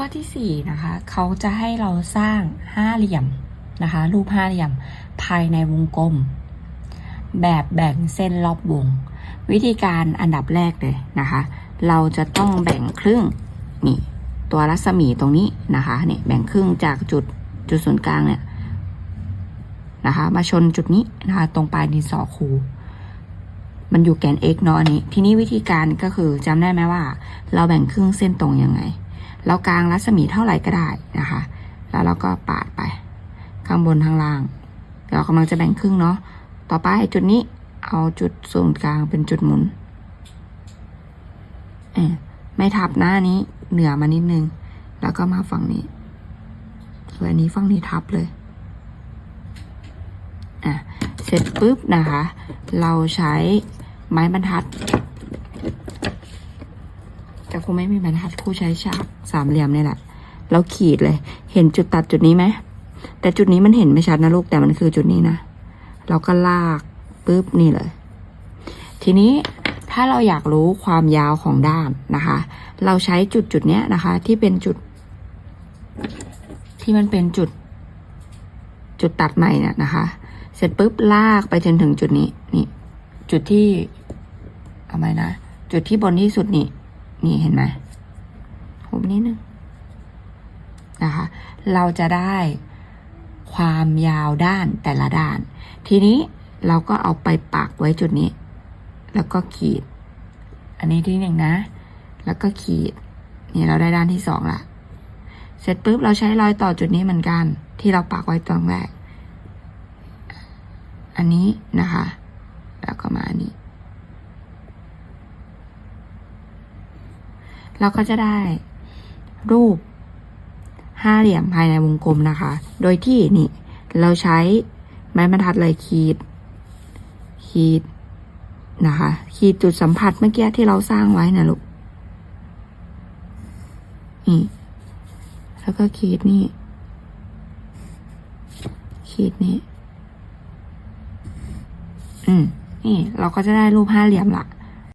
ข้อที่สี่นะคะเขาจะให้เราสร้างห้าเหลี่ยมนะคะรูปห้าเหลี่ยมภายในวงกลม แบบแบ่งเส้นรอบวง วิธีการอันดับแรกเลยนะคะ เราจะต้องแบ่งครึ่งนี่ตัวรัศมีตรงนี้นะคะเนี่ยแบ่งครึ่งจากจุดจุดศูนย์กลางเนี่ยนะคะ มาชนจุดนี้นะคะตรงปลายดินสอคูมันอยู่แกน x เนาะอันนี้ ทีนี้วิธีการก็คือจำได้ไหมว่า เราแบ่งครึ่งเส้นตรงยังไง เรากลางรัศมีเท่าไหร่ก็ได้นะคะ แล้วเราก็ปาดไป ข้างบนข้างล่าง เรากำลังจะแบ่งครึ่งเนาะ ต่อไปจุดนี้เอาจุดศูนย์กลางเป็นจุดหมุนเอะไม่ทับหน้านี้เหนือมานิดนึง แล้วก็มาฝั่งนี้อันนี้ฝั่งนี้ทับเลย อะ เสร็จปุ๊บนะคะ เราใช้ไม้บรรทัด แต่ครูไม่มีบรรทัดครูใช้ฉากสามเหลี่ยมนี่แหละเราขีดเลย เห็นจุดตัดจุดนี้ไหมแต่จุดนี้มันเห็นไม่ชัดนะลูกแต่มันคือจุดนี้นะเราก็ลากปุ๊บนี่เลย ทีนี้ถ้าเราอยากรู้ความยาวของด้านนะคะ เราใช้จุดจุดเนี้ยนะคะ ที่เป็นจุด ที่มันเป็นจุด จุดตัดใหม่เนี่ยนะคะ เสร็จปุ๊บลากไปจนถึงจุดนี้นี่ จุดที่เอาไมนะ จุดที่บนที่สุดนี่ นี่เห็นไหมผมนิดนึงนะคะ เราจะได้ความยาวด้านแต่ละด้าน ทีนี้เราก็เอาไปปักไว้จุดนี้ แล้วก็ขีด อันนี้ที่หนึ่งนะ แล้วก็ขีด นี่เราได้ด้านที่สองละ เสร็จปุ๊บเราใช้รอยต่อจุดนี้เหมือนกัน ที่เราปักไว้ตอนแรก อันนี้นะคะ แล้วก็มาอันนี้ เราก็จะได้รูปห้าเหลี่ยมภายในวงกลมนะคะ โดยที่นี่เราใช้ไม้บรรทัดเลยขีด ขีดนะคะ ขีดจุดสัมผัสเมื่อกี้ที่เราสร้างไว้นะลูก นี่ แล้วก็ขีดนี่ ขีดนี่ อืม นี่เราก็จะได้รูปห้าเหลี่ยมละ